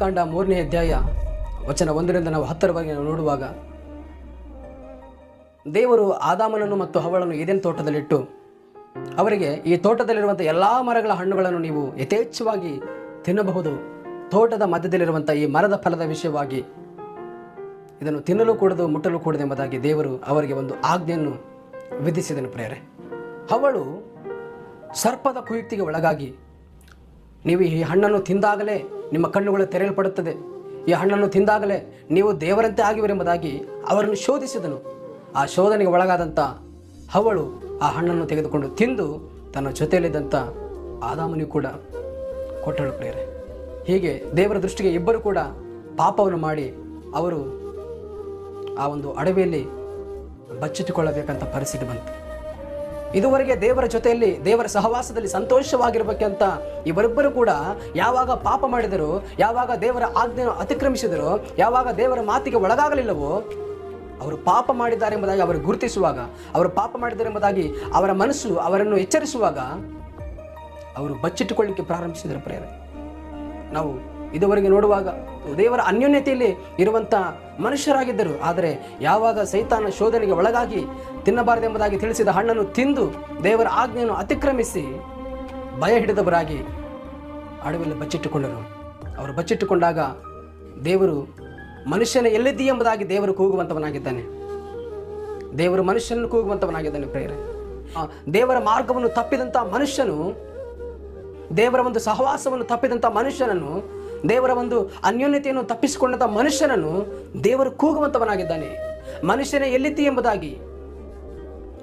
ಕಾಂಡ ಮೂರನೇ ಅಧ್ಯಾಯ ವಚನ ಒಂದರಿಂದ ನಾವು ಹತ್ತರವಾಗಿ ನಾವು ನೋಡುವಾಗ, ದೇವರು ಆದಾಮನನ್ನು ಮತ್ತು ಅವಳನ್ನು ಏದೇನು ತೋಟದಲ್ಲಿಟ್ಟು, ಅವರಿಗೆ ಈ ತೋಟದಲ್ಲಿರುವಂಥ ಎಲ್ಲ ಮರಗಳ ಹಣ್ಣುಗಳನ್ನು ನೀವು ಯಥೇಚ್ಛವಾಗಿ ತಿನ್ನಬಹುದು. ತೋಟದ ಮಧ್ಯದಲ್ಲಿರುವಂಥ ಈ ಮರದ ಫಲದ ವಿಷಯವಾಗಿ ಇದನ್ನು ತಿನ್ನಲು ಕೂಡದು ಮುಟ್ಟಲು ಕೂಡದು ಎಂಬುದಾಗಿ ದೇವರು ಅವರಿಗೆ ಒಂದು ಆಜ್ಞೆಯನ್ನು ವಿಧಿಸಿದನು ಪ್ರೇರೆ ಅವಳು ಸರ್ಪದ ಕುಯುಕ್ತಿಗೆ ಒಳಗಾಗಿ ನೀವು ಈ ಹಣ್ಣನ್ನು ತಿಂದಾಗಲೇ ನಿಮ್ಮ ಕಣ್ಣುಗಳು ತೆರೆಯಲ್ಪಡುತ್ತದೆ. ಈ ಹಣ್ಣನ್ನು ತಿಂದಾಗಲೇ ನೀವು ದೇವರಂತೆ ಆಗಿವರೆಂಬುದಾಗಿ ಅವರನ್ನು ಶೋಧಿಸಿದನು. ಆ ಶೋಧನೆಗೆ ಒಳಗಾದಂಥ ಹವಳು ಆ ಹಣ್ಣನ್ನು ತೆಗೆದುಕೊಂಡು ತಿಂದು ತನ್ನ ಜೊತೆಯಲ್ಲಿದ್ದಂಥ ಆದಾಮನಿಗೂ ಕೂಡ ಕೊಟ್ಟಳು ಪ್ರೇರೆ ಹೀಗೆ ದೇವರ ದೃಷ್ಟಿಗೆ ಇಬ್ಬರು ಕೂಡ ಪಾಪವನ್ನು ಮಾಡಿ ಅವರು ಆ ಒಂದು ಅಡವಿಯಲ್ಲಿ ಬಚ್ಚಿಟ್ಟುಕೊಳ್ಳಬೇಕಂತ ಪರಿಸ್ಥಿತಿ ಬಂತು. ಇದುವರೆಗೆ ದೇವರ ಜೊತೆಯಲ್ಲಿ, ದೇವರ ಸಹವಾಸದಲ್ಲಿ ಸಂತೋಷವಾಗಿರ್ಬೇಕಂತ ಇವರಿಬ್ಬರು ಕೂಡ ಯಾವಾಗ ಪಾಪ ಮಾಡಿದರು, ಯಾವಾಗ ದೇವರ ಆಜ್ಞೆಯನ್ನು ಅತಿಕ್ರಮಿಸಿದರು, ಯಾವಾಗ ದೇವರ ಮಾತಿಗೆ ಒಳಗಾಗಲಿಲ್ಲವೋ, ಅವರು ಪಾಪ ಮಾಡಿದ್ದಾರೆ ಎಂಬುದಾಗಿ ಅವರು ಗುರುತಿಸುವಾಗ, ಅವರು ಪಾಪ ಮಾಡಿದ್ದಾರೆ ಎಂಬುದಾಗಿ ಅವರ ಮನಸ್ಸು ಅವರನ್ನು ಎಚ್ಚರಿಸುವಾಗ ಅವರು ಬಚ್ಚಿಟ್ಟುಕೊಳ್ಳಿಕ್ಕೆ ಪ್ರಾರಂಭಿಸಿದರು ಪ್ರೇರೆ ನಾವು ಇದುವರೆಗೆ ನೋಡುವಾಗ ದೇವರ ಅನ್ಯೋನ್ಯತೆಯಲ್ಲಿ ಇರುವಂಥ ಮನುಷ್ಯರಾಗಿದ್ದರು. ಆದರೆ ಯಾವಾಗ ಸೈತಾನ ಶೋಧನೆಗೆ ಒಳಗಾಗಿ ತಿನ್ನಬಾರದೆಂಬುದಾಗಿ ತಿಳಿಸಿದ ಹಣ್ಣನ್ನು ತಿಂದು ದೇವರ ಆಜ್ಞೆಯನ್ನು ಅತಿಕ್ರಮಿಸಿ ಭಯ ಹಿಡಿದವರಾಗಿ ಅಡವಿಯಲ್ಲಿ ಬಚ್ಚಿಟ್ಟುಕೊಂಡರು. ಅವರು ಬಚ್ಚಿಟ್ಟುಕೊಂಡಾಗ ದೇವರು ಮನುಷ್ಯನ ಎಲ್ಲಿದ್ದೀ ಎಂಬುದಾಗಿ ದೇವರು ಕೂಗುವಂಥವನಾಗಿದ್ದಾನೆ ದೇವರು ಮನುಷ್ಯನನ್ನು ಕೂಗುವಂಥವನಾಗಿದ್ದಾನೆ ಪ್ರೇರೆ ದೇವರ ಮಾರ್ಗವನ್ನು ತಪ್ಪಿದಂಥ ಮನುಷ್ಯನು ದೇವರ ಒಂದು ಸಹವಾಸವನ್ನು ತಪ್ಪಿದಂಥ ಮನುಷ್ಯನನ್ನು ದೇವರ ಒಂದು ಅನ್ಯೋನ್ಯತೆಯನ್ನು ತಪ್ಪಿಸಿಕೊಂಡಂಥ ಮನುಷ್ಯನನ್ನು ದೇವರು ಕೂಗುವಂತವನಾಗಿದ್ದಾನೆ. ಮನುಷ್ಯನೇ ಎಲ್ಲಿತಿ ಎಂಬುದಾಗಿ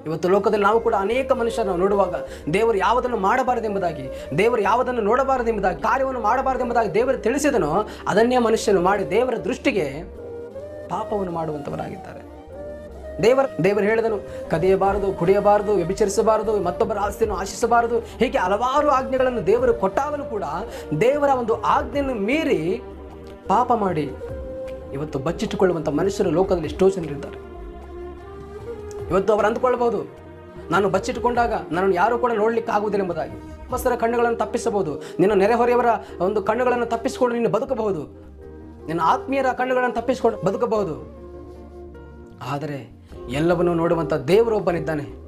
ಇವತ್ತು ಲೋಕದಲ್ಲಿ ನಾವು ಕೂಡ ಅನೇಕ ಮನುಷ್ಯರನ್ನು ನೋಡುವಾಗ ದೇವರು ಯಾವುದನ್ನು ಮಾಡಬಾರದೆಂಬುದಾಗಿ ದೇವರು ಯಾವುದನ್ನು ನೋಡಬಾರದೆಂಬುದಾಗಿ ಕಾರ್ಯವನ್ನು ಮಾಡಬಾರದೆಂಬುದಾಗಿ ದೇವರು ತಿಳಿಸಿದನೋ ಅದನ್ನೇ ಮನುಷ್ಯನು ಮಾಡಿ ದೇವರ ದೃಷ್ಟಿಗೆ ಪಾಪವನ್ನು ಮಾಡುವಂಥವರಾಗಿದ್ದಾರೆ ದೇವರ ದೇವರು ಹೇಳಿದನು, ಕದಿಯಬಾರದು, ಕುಡಿಯಬಾರದು, ವ್ಯಭಿಚರಿಸಬಾರದು, ಮತ್ತೊಬ್ಬರ ಆಸ್ತಿಯನ್ನು ಆಶಿಸಬಾರದು, ಹೀಗೆ ಹಲವಾರು ಆಜ್ಞೆಗಳನ್ನು ದೇವರು ಕೊಟ್ಟಾಗಲೂ ಕೂಡ ದೇವರ ಒಂದು ಆಜ್ಞೆಯನ್ನು ಮೀರಿ ಪಾಪ ಮಾಡಿ ಇವತ್ತು ಬಚ್ಚಿಟ್ಟುಕೊಳ್ಳುವಂಥ ಮನುಷ್ಯರು ಲೋಕದಲ್ಲಿ ಎಷ್ಟೋ ಜನರಿದ್ದಾರೆ ಇವತ್ತು ಅವರು ಅಂದುಕೊಳ್ಳಬಹುದು ನಾನು ಬಚ್ಚಿಟ್ಟುಕೊಂಡಾಗ ನನ್ನನ್ನು ಯಾರೂ ಕೂಡ ನೋಡ್ಲಿಕ್ಕೆ ಆಗುವುದಿಲ್ಲ ಎಂಬುದಾಗಿ. ಮಸ್ತರ ಕಣ್ಣುಗಳನ್ನು ತಪ್ಪಿಸಬಹುದು, ನಿನ್ನ ನೆರೆಹೊರೆಯವರ ಒಂದು ಕಣ್ಣುಗಳನ್ನು ತಪ್ಪಿಸಿಕೊಂಡು ನೀನು ಬದುಕಬಹುದು, ನಿನ್ನ ಆತ್ಮೀಯರ ಕಣ್ಣುಗಳನ್ನು ತಪ್ಪಿಸಿಕೊಂಡು ಬದುಕಬಹುದು. ಆದರೆ ಎಲ್ಲವನ್ನೂ ನೋಡುವಂಥ ದೇವರೊಬ್ಬನಿದ್ದಾನೆ.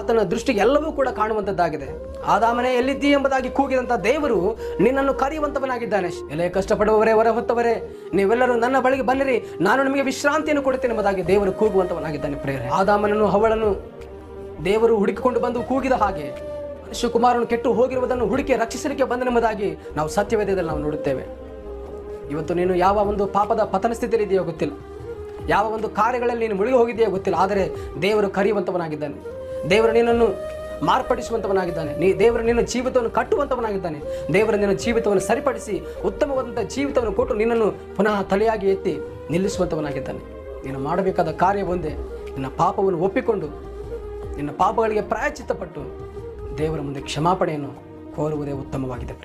ಆತನ ದೃಷ್ಟಿಗೆ ಎಲ್ಲವೂ ಕೂಡ ಕಾಣುವಂಥದ್ದಾಗಿದೆ ಆದಾಮನೆ ಎಲ್ಲಿದ್ದೀ ಎಂಬುದಾಗಿ ಕೂಗಿದಂಥ ದೇವರು ನಿನ್ನನ್ನು ಕರೆಯುವಂಥವನಾಗಿದ್ದಾನೆ ಎಲೆ ಕಷ್ಟಪಡುವವರೇ, ಹೊರ ಹೊತ್ತವರೇ, ನೀವೆಲ್ಲರೂ ನನ್ನ ಬಳಿಗೆ ಬನ್ನಿರಿ. ನಾನು ನಿಮಗೆ ವಿಶ್ರಾಂತಿಯನ್ನು ಕೊಡುತ್ತೇನೆ ಎಂಬುದಾಗಿ ದೇವರು ಕೂಗುವಂಥವನಾಗಿದ್ದಾನೆ ಪ್ರೇರೆ ಆದಾಮನನ್ನು, ಅವಳನ್ನು ದೇವರು ಹುಡುಕಿಕೊಂಡು ಬಂದು ಕೂಗಿದ ಹಾಗೆ ಶಿವಕುಮಾರನು ಕೆಟ್ಟು ಹೋಗಿರುವುದನ್ನು ಹುಡುಕಿ ರಕ್ಷಿಸಲಿಕ್ಕೆ ಬಂದನೆಂಬುದಾಗಿ ನಾವು ಸತ್ಯವೇದದಲ್ಲಿ ನಾವು ನೋಡುತ್ತೇವೆ. ಇವತ್ತು ನೀನು ಯಾವ ಒಂದು ಪಾಪದ ಪತನ ಸ್ಥಿತಿಯಲ್ಲಿ ಇದೆಯೋ ಗೊತ್ತಿಲ್ಲ. ಯಾವ ಒಂದು ಕಾರ್ಯಗಳಲ್ಲಿ ನೀನು ಮುಳುಗಿ ಹೋಗಿದೆಯೋ ಗೊತ್ತಿಲ್ಲ, ಆದರೆ ದೇವರು ಕರೆಯುವಂಥವನಾಗಿದ್ದಾನೆ. ದೇವರು ನಿನ್ನನ್ನು ಮಾರ್ಪಡಿಸುವಂಥವನಾಗಿದ್ದಾನೆ. ನೀ ದೇವರು ನಿನ್ನ ಜೀವಿತವನ್ನು ಕಟ್ಟುವಂತವನಾಗಿದ್ದಾನೆ ದೇವರು ನಿನ್ನ ಜೀವಿತವನ್ನು ಸರಿಪಡಿಸಿ ಉತ್ತಮವಾದಂಥ ಜೀವಿತವನ್ನು ಕೊಟ್ಟು ನಿನ್ನನ್ನು ಪುನಃ ತಲೆಯಾಗಿ ಎತ್ತಿ ನಿಲ್ಲಿಸುವಂಥವನಾಗಿದ್ದಾನೆ. ನೀನು ಮಾಡಬೇಕಾದ ಕಾರ್ಯ ಒಂದೇ, ನಿನ್ನ ಪಾಪವನ್ನು ಒಪ್ಪಿಕೊಂಡು, ನಿನ್ನ ಪಾಪಗಳಿಗೆ ಪ್ರಾಯಚಿತ್ತಪಟ್ಟು ದೇವರ ಮುಂದೆ ಕ್ಷಮಾಪಣೆಯನ್ನು ಕೋರುವುದೇ ಉತ್ತಮವಾಗಿದೆ.